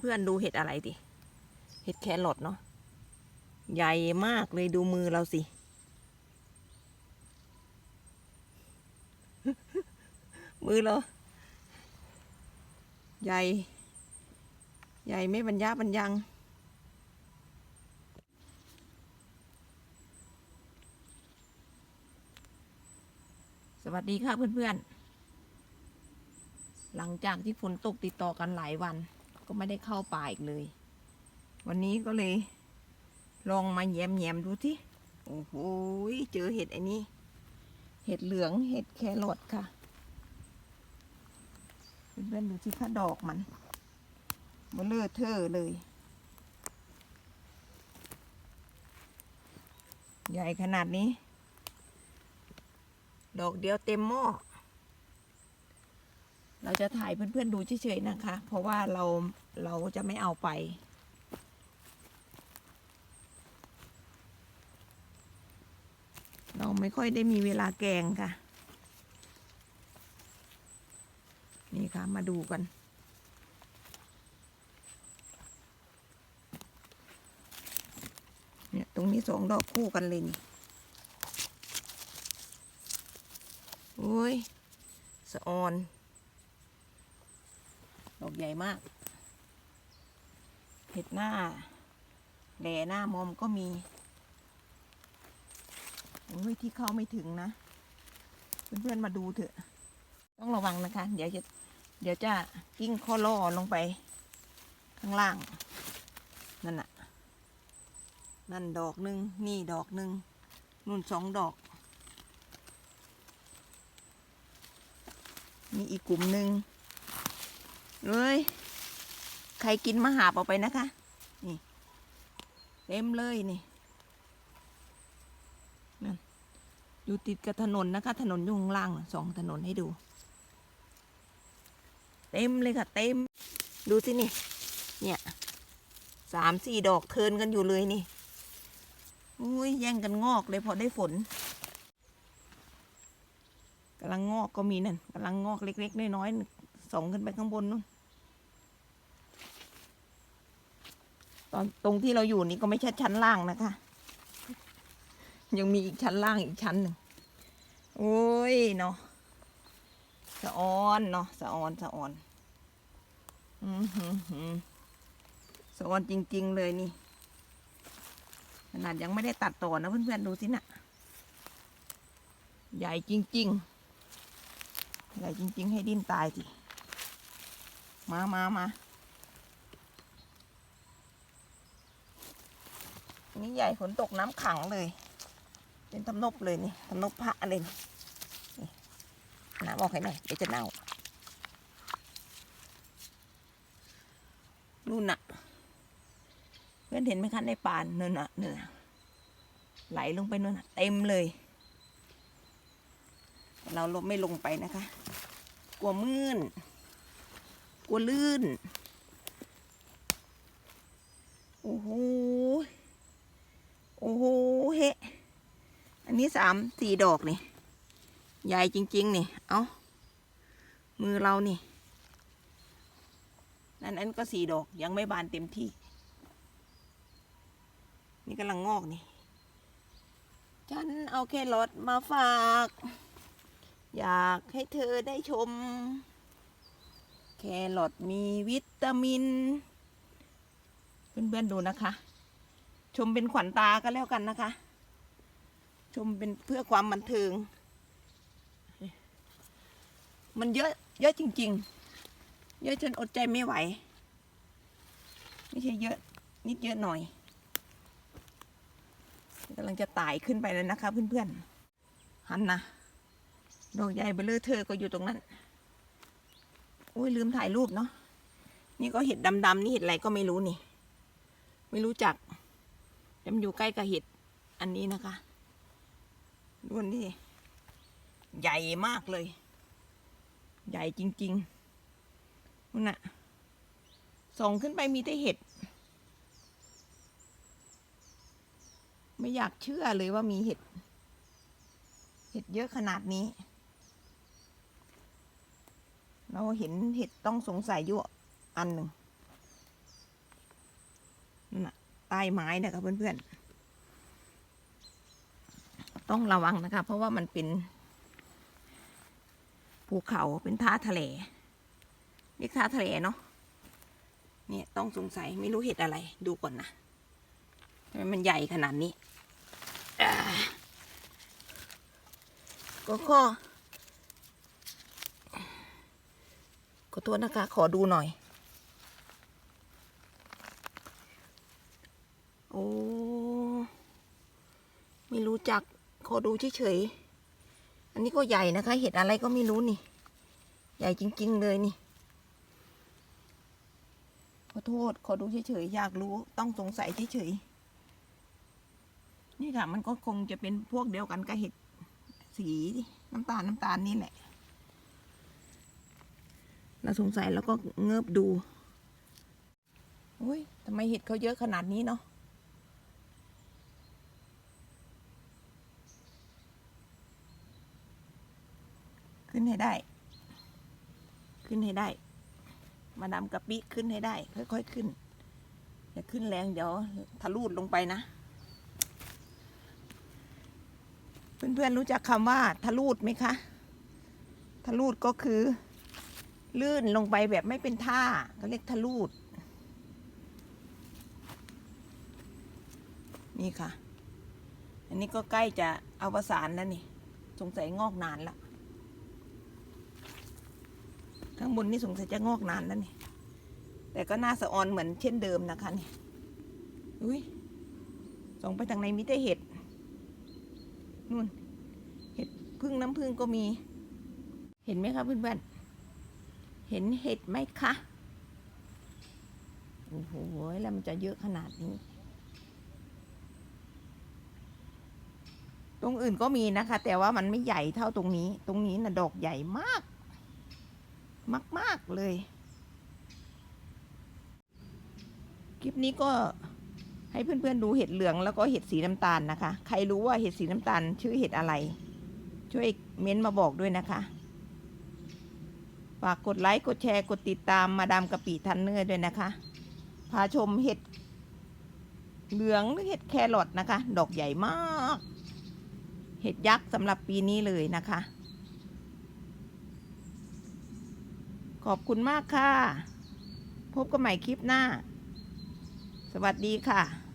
เพื่อนๆดูเห็ดอะไรดิเห็ดแครอทเนาะใหญ่มากเลยดูมือเราสิ มือเรา ใหญ่ ใหญ่ไม่บรรยาบรรยัง สวัสดีค่ะเพื่อนๆ หลังจากที่ฝนตกติดต่อกันหลายวัน ก็ไม่ได้เข้าป่าอีกเลย วันนี้ก็เลย ลองมาแยมแยมๆดูที่โอ้โหเจอเห็ดไอ้นี้ เห็ดเหลืองเห็ดแครอทค่ะเพื่อนๆดูที่ค่าดอกมันเบลเลอเทอร์เลย ใหญ่ขนาดนี้ ดอกเดียวเต็มหม้อ เราจะถ่ายเพื่อนๆดูเฉยๆนะคะ เพราะว่าเราเราจะไม่เอาไป เราไม่ค่อยได้มีเวลาแกงค่ะ นี่ค่ะมาดูกันเนี่ยตรงนี้สองดอกคู่กันเลยนี่โอ้ยสะออน ดอกใหญ่มาก เห็ดหน้าแหล่หน้ามอมก็มีโอ้ยที่เข้าไม่ถึงนะ เพื่อนๆมาดูเถอะ ต้องระวังนะคะ เดี๋ยวจะเดี๋ยวจะกิ้งข้อล่อลงไป ข้างล่าง นั่นน่ะ นั่นดอกหนึ่งนี่ดอกหนึ่งนู่นสองดอก มีอีกกลุ่มหนึ่ง เอ้ย ใครกินมะหาบเอาไปนะคะ นี่ เต็มเลยนี่นั่นอยู่ติดกับถนนนะคะ ถนนอยู่ข้างล่างสองถนนให้ดู เต็มเลยค่ะ เต็ม ดูสินี่ เนี่ยสามสี่ดอกเทินกันอยู่เลยนี่อุ้ยแย่งกันงอกเลยพอได้ฝนกำลังงอกก็มีนั่นกำลังงอกเล็ก ๆ น้อยๆ ส่องขึ้นไปข้างบนนู่นตอนตรงที่เราอยู่นี่ก็ไม่ใช่ชั้นล่างนะคะ ยังมีอีกชั้นล่างอีกชั้นหนึ่งโอ้ยเนาะสะออนเนาะสะออนสะออนอือหือหือสะออนจริง ๆ เลยนี่ขนาดยังไม่ได้ตัดต่อนะเพื่อนๆดูสินะ่ะ ใหญ่จริง ๆ ใหญ่จริง ๆ ให้ดิ้นตายสิ มามามาอันนี้ใหญ่ฝนตกน้ำขังเลย เป็นทำนบเลยนี่ทำนบพระเลยนี่นี่น้ำออกให้หน่อยเดี๋ยวจะเน่านู่นน่ะเพื่อนเห็นไหมคะในป่านเนินน่ะเนินน่ะไหลลงไปนินน่ะ เต็มเลย เราลงไม่ลงไปนะคะ กลัวมืน กลัวลื่น โอ้โห โอ้โหเฮอันนี้สามสี่ดอกนี่ ใหญ่จริง ๆ นี่ เอามือเรานี่ นั่นอันก็สี่ดอกยังไม่บานเต็มที่ นี่กำลังงอกนี่ ฉันเอาแครอทมาฝาก อยากให้เธอได้ชม แครอทมีวิตามิน เพื่อนๆดูนะคะ ชมเป็นขวัญตาก็แล้วกันนะคะ ชมเป็นเพื่อความบันเทิง มันเยอะเยอะจริง ๆ เยอะจนอดใจไม่ไหว ไม่ใช่เยอะนิดเยอะหน่อยกำลังจะไต่ขึ้นไปแล้วนะคะ เพื่อนๆหันนะดอกใหญ่เบลเลอร์เธอก็อยู่ตรงนั้น อุ้ยลืมถ่ายรูปเนาะนี่ก็เห็ดดำๆนี่เห็ดอะไรก็ไม่รู้นี่ ไม่รู้จักแต่มันอยู่ใกล้กับเห็ดอันนี้นะคะดูนี่ใหญ่มากเลย ใหญ่จริงๆนู่นน่ะส่องขึ้นไปมีแต่เห็ด ไม่อยากเชื่อเลยว่ามีเห็ด เห็ดเยอะขนาดนี้ เราเห็นเห็ดต้องสงสัยอยู่อันหนึ่งนั่นน่ะใต้ไม้นะคะเพื่อนๆ ต้องระวังนะคะ เพราะว่ามันเป็นภูเขาเป็นท่าทะเลเรียกท่าทะเลเนาะเนี่ยต้องสงสัยไม่รู้เห็ดอะไรดูก่อนนะทำไมมันใหญ่ขนาดนี้ก็ข้อ ขอโทษนะคะ ขอดูหน่อย โอ้ ไม่รู้จัก ขอดูเฉยๆ อันนี้ก็ใหญ่นะคะ เห็ดอะไรก็ไม่รู้นี่ ใหญ่จริง ๆ เลยนี่ ขอโทษ ขอดูเฉยๆ อยากรู้ ต้องสงสัยเฉยๆ นี่ค่ะ มันก็คงจะเป็นพวกเดียวกันกับเห็ดสีน้ำตาลน้ำตาลนี่แหละ เราสงสัยแล้วก็เงือบดูอุ้ยทำไมเห็ดเขาเยอะขนาดนี้เนาะขึ้นให้ได้ ขึ้นให้ได้ มาดามกะปิขึ้นให้ได้ ค่อยๆขึ้น อย่าขึ้นแรงเดี๋ยวทะลุดลงไปนะ เพื่อนๆรู้จักคำว่าทะลุดไหมคะ ทะลุดก็คือ ลื่นลงไปแบบไม่เป็นท่าก็เรียกทะลุนี่ค่ะ อันนี้ก็ใกล้จะอวสานแล้วนี่ สงสัยงอกนานละข้างบนนี่สงสัยจะงอกนานแล้วนี่ แต่ก็น่าสะออนเหมือนเช่นเดิมนะคะนี่ อุ้ยส่องไปทางในมีแต่เห็ดนู่น เห็ดพึ่งน้ำพึ่งก็มี เห็นไหมคะเพื่อนๆ เห็นเห็ดไหมคะ โอ้โห แล้วมันจะเยอะขนาดนี้ ตรงอื่นก็มีนะคะ แต่ว่ามันไม่ใหญ่เท่าตรงนี้ ตรงนี้นะดอกใหญ่มาก มาก ๆ เลย คลิปนี้ก็ให้เพื่อนๆดูเห็ดเหลืองแล้วก็เห็ดสีน้ำตาลนะคะ ใครรู้ว่าเห็ดสีน้ำตาลชื่อเห็ดอะไร ช่วยเม้นต์มาบอกด้วยนะคะ ฝากกดไลค์ กดแชร์ กดติดตามมาดามกะปิทันเนอร์ด้วยนะคะ พาชมเห็ดเหลืองหรือเห็ดแครอทนะคะ ดอกใหญ่มาก เห็ดยักษ์สำหรับปีนี้เลยนะคะ ขอบคุณมากค่ะ พบกันใหม่คลิปหน้า สวัสดีค่ะ